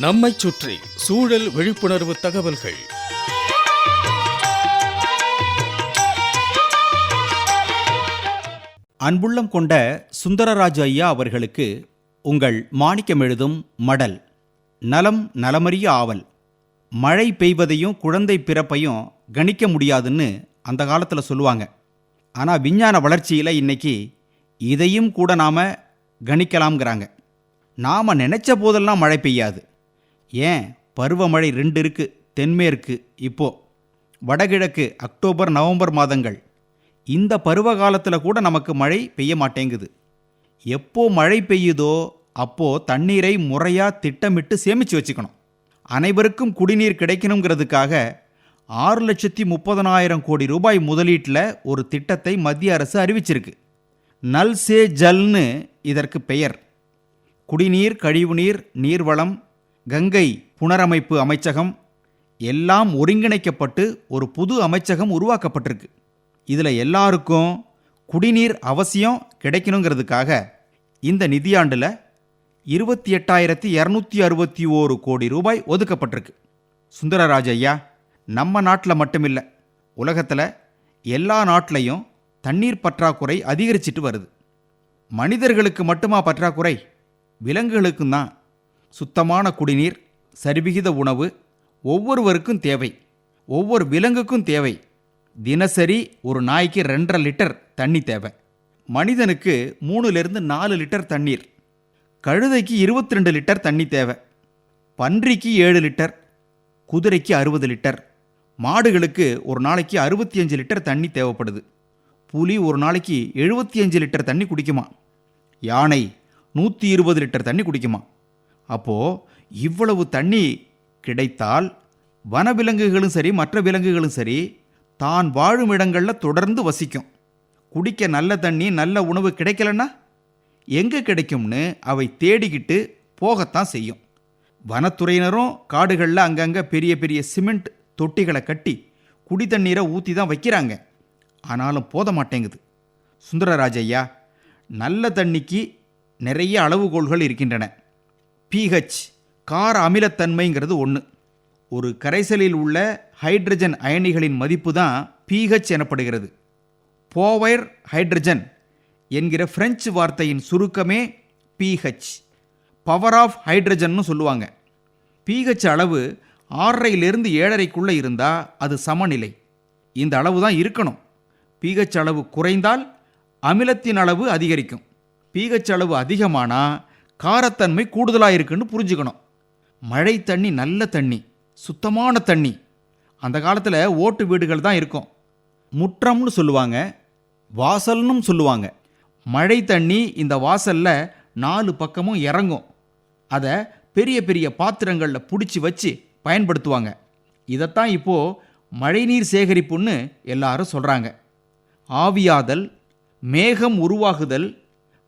நம்மைச் சுற்றி சூழல் விழிப்புணர்வு தகவல்கள். அன்புள்ளம் கொண்ட சுந்தரராஜ ஐயா அவர்களுக்கு உங்கள் மாணிக்கம் எழுதும் மடல் நலம் நலமறிய ஆவல் மழை பெய்வதையும் குழந்தை பிறப்பையும் கணிக்க முடியாதுன்னு அந்த காலத்தில் சொல்லுவாங்க. ஆனால் விஞ்ஞான வளர்ச்சியில் இன்னைக்கு இதையும் கூட நாம் கணிக்கலாம்ங்கிறாங்க. நாம் நினச்ச போதெல்லாம் மழை பெய்யாது. ஏன் பருவமழை ரெண்டு இருக்கு தென்மேற்கு இப்போ வடகிழக்கு அக்டோபர் நவம்பர் மாதங்கள். இந்த பருவ காலத்தில் கூட நமக்கு மழை பெய்ய மாட்டேங்குது. எப்போ மழை பெய்யுதோ அப்போ தண்ணீரை முறையாக திட்டமிட்டு சேமித்து வச்சுக்கணும். அனைவருக்கும் குடிநீர் கிடைக்கணுங்கிறதுக்காக ஆறு லட்சத்தி முப்பதனாயிரம் கோடி ரூபாய் முதலீட்டில் ஒரு திட்டத்தை மத்திய அரசு அறிவிச்சிருக்கு. நல் சே ஜல்னு இதற்கு பெயர். குடிநீர் கழிவுநீர் நீர்வளம் கங்கை புனரமைப்பு அமைச்சகம் எல்லாம் ஒருங்கிணைக்கப்பட்டு ஒரு புது அமைச்சகம் உருவாக்கப்பட்டிருக்கு. இதில் எல்லாருக்கும் குடிநீர் அவசியம் கிடைக்கணுங்கிறதுக்காக இந்த நிதியாண்டில் இருபத்தி எட்டாயிரத்தி இரநூத்தி அறுபத்தி ஓரு கோடி ரூபாய் ஒதுக்கப்பட்டிருக்கு. சுந்தரராஜ ஐயா நம்ம நாட்டில் மட்டுமில்லை உலகத்தில் எல்லா நாட்டிலையும் தண்ணீர் பற்றாக்குறை அதிகரிச்சிட்டு வருது. மனிதர்களுக்கு மட்டுமா பற்றாக்குறை? விலங்குகளுக்கும் தான். சுத்தமான குடிநீர் சரிவிகித உணவு ஒவ்வொருவருக்கும் தேவை. ஒவ்வொரு விலங்குக்கும் தேவை. தினசரி ஒரு நாய்க்கு ரெண்டரை லிட்டர் தண்ணி தேவை. மனிதனுக்கு மூணுலேருந்து நாலு லிட்டர் தண்ணீர். கழுதைக்கு இருபத்தி ரெண்டு லிட்டர் தண்ணி தேவை. பன்றிக்கு ஏழு லிட்டர் குதிரைக்கு அறுபது லிட்டர் மாடுகளுக்கு ஒரு நாளைக்கு அறுபத்தி அஞ்சு லிட்டர் தண்ணி தேவைப்படுது. புலி ஒரு நாளைக்கு எழுபத்தி அஞ்சு லிட்டர் தண்ணி குடிக்குமா? யானை நூற்றி இருபது லிட்டர் தண்ணி குடிக்குமா? அப்போது இவ்வளவு தண்ணி கிடைத்தால் வனவிலங்குகளும் சரி மற்ற விலங்குகளும் சரி தான் வாழும் இடங்களில் தொடர்ந்து வசிக்கும். குடிக்க நல்ல தண்ணி நல்ல உணவு கிடைக்கலன்னா எங்கே கிடைக்கும்னு அவை தேடிக்கிட்டு போகத்தான் செய்யும். வனத்துறையினரும் காடுகளில் அங்கங்கே பெரிய பெரிய சிமெண்ட் தொட்டிகளை கட்டி குடி தண்ணீரை ஊற்றி தான் வைக்கிறாங்க. ஆனாலும் போத மாட்டேங்குது. சுந்தரராஜையா நல்ல தண்ணிக்கு நிறைய அளவுகோல்கள் இருக்கின்றன. பிஹெச் கார அமிலத்தன்மைங்கிறது ஒன்று ஒரு கரைசலில் உள்ள ஹைட்ரஜன் அயனிகளின் மதிப்பு தான் பிஹெச் எனப்படுகிறது. போவைர் ஹைட்ரஜன் என்கிற பிரெஞ்சு வார்த்தையின் சுருக்கமே பிஹெச் பவர் ஆஃப் ஹைட்ரஜன்னு சொல்லுவாங்க. பிஹெச் அளவு ஆறரையிலிருந்து ஏழரைக்குள்ளே இருந்தால் அது சமநிலை. இந்த அளவு தான் இருக்கணும். பிஹெச் அளவு குறைந்தால் அமிலத்தின் அளவு அதிகரிக்கும். பிஹெச் அளவு அதிகமானால் காரத்தன்மை கூடுதலாக இருக்குன்னு புரிஞ்சுக்கணும். மழை தண்ணி நல்ல தண்ணி சுத்தமான தண்ணி. அந்த காலத்தில் ஓட்டு வீடுகள் தான் இருக்கும். முற்றம்னு சொல்லுவாங்க வாசல்னும் சொல்லுவாங்க. மழை தண்ணி இந்த வாசலில் நாலு பக்கமும் இறங்கும். அதை பெரிய பெரிய பாத்திரங்களில் பிடிச்சி வச்சு பயன்படுத்துவாங்க. இதைத்தான் இப்போது மழைநீர் சேகரிப்புன்னு எல்லாரும் சொல்கிறாங்க ஆவியாதல் மேகம் உருவாகுதல்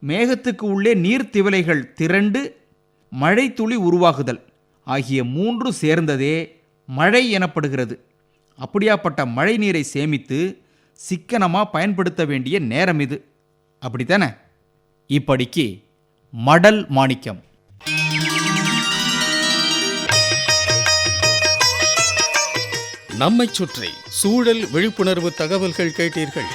மேகத்துக்கு உள்ளே நீர்த்திவலைகள் திரண்டு மழை துளி உருவாகுதல் ஆகிய மூன்று சேர்ந்ததே மழை எனப்படுகிறது. அப்படியாப்பட்ட மழை நீரை சேமித்து சிக்கனமாக பயன்படுத்த வேண்டிய நேரம் இது. அப்படித்தானே? இப்படிக்கு மடல் மாணிக்கம். நம்மை சுற்றி சூழல் விழிப்புணர்வு தகவல்கள் கேட்டீர்கள்.